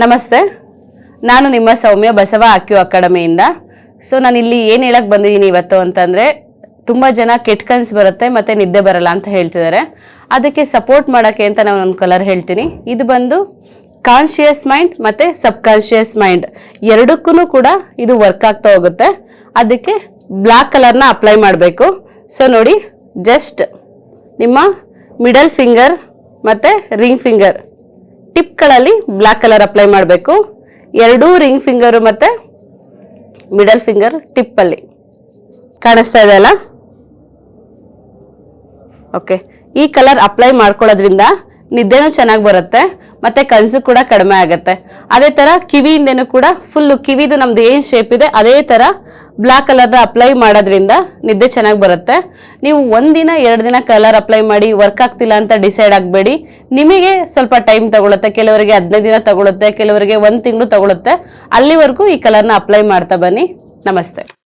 ನಮಸ್ತೆ. ನಾನು ನಿಮ್ಮ ಸೌಮ್ಯ ಬಸವ ಅಕ್ಯೂ ಅಕಾಡೆಮಿಯಿಂದ. ಸೊ ನಾನು ಇಲ್ಲಿ ಏನು ಹೇಳಕ್ಕೆ ಬಂದಿದ್ದೀನಿ ಇವತ್ತು ಅಂತಂದರೆ, ತುಂಬ ಜನ ಕೆಟ್ಟ ಕನ್ಸು ಬರುತ್ತೆ ಮತ್ತು ನಿದ್ದೆ ಬರಲ್ಲ ಅಂತ ಹೇಳ್ತಿದ್ದಾರೆ. ಅದಕ್ಕೆ ಸಪೋರ್ಟ್ ಮಾಡೋಕ್ಕೆ ಅಂತ ನಾನು ಒಂದು ಕಲರ್ ಹೇಳ್ತೀನಿ. ಇದು ಬಂದು ಕಾನ್ಷಿಯಸ್ ಮೈಂಡ್ ಮತ್ತು ಸಬ್ಕಾನ್ಷಿಯಸ್ ಮೈಂಡ್. ಎರಡಕ್ಕೂ ಕೂಡ ಇದು ವರ್ಕ್ ಆಗ್ತಾ ಹೋಗುತ್ತೆ. ಅದಕ್ಕೆ ಬ್ಲ್ಯಾಕ್ ಕಲರ್ನ ಅಪ್ಲೈ ಮಾಡಬೇಕು. ಸೊ, ನೋಡಿ, ಜಸ್ಟ್ ನಿಮ್ಮ ಮಿಡಲ್ ಫಿಂಗರ್ ಮತ್ತು ರಿಂಗ್ ಫಿಂಗರ್. ಟಿಪ್ಗಳಲ್ಲಿ ಬ್ಲ್ಯಾಕ್ ಕಲರ್ ಅಪ್ಲೈ ಮಾಡಬೇಕು. ಎರಡೂ ರಿಂಗ್ ಫಿಂಗರು ಮತ್ತು ಮಿಡಲ್ ಫಿಂಗರ್ ಟಿಪ್ಪಲ್ಲಿ. ಕಾಣಿಸ್ತಾ ಇದೆ ಅಲ್ಲ? ಓಕೆ. ಈ ಕಲರ್ ಅಪ್ಲೈ ಮಾಡ್ಕೊಳ್ಳೋದ್ರಿಂದ ನಿದ್ದೆನೂ ಚೆನ್ನಾಗಿ ಬರುತ್ತೆ, ಮತ್ತೆ ಕನಸು ಕೂಡ ಕಡಿಮೆ ಆಗುತ್ತೆ. ಅದೇ ಥರ ಕಿವಿಯಿಂದನೂ ಕೂಡ ಫುಲ್ಲು ಕಿವಿದು ನಮ್ದು ಏನು ಶೇಪ್ ಇದೆ, ಅದೇ ಥರ ಬ್ಲ್ಯಾಕ್ ಕಲರ್ನ ಅಪ್ಲೈ ಮಾಡೋದ್ರಿಂದ ನಿದ್ದೆ ಚೆನ್ನಾಗಿ ಬರುತ್ತೆ. ನೀವು ಒಂದಿನ, ಎರಡು ದಿನ ಕಲರ್ ಅಪ್ಲೈ ಮಾಡಿ ವರ್ಕ್ ಆಗ್ತಿಲ್ಲ ಅಂತ ಡಿಸೈಡ್ ಆಗಬೇಡಿ. ನಿಮಗೆ ಸ್ವಲ್ಪ ಟೈಮ್ ತಗೊಳುತ್ತೆ, ಕೆಲವರಿಗೆ ಹದಿನೈದು ದಿನ ತಗೊಳುತ್ತೆ, ಕೆಲವರಿಗೆ ಒಂದು ತಿಂಗಳು ತಗೊಳುತ್ತೆ. ಅಲ್ಲಿವರೆಗೂ ಈ ಕಲರ್ನ ಅಪ್ಲೈ ಮಾಡ್ತಾ ಬನ್ನಿ. ನಮಸ್ತೆ.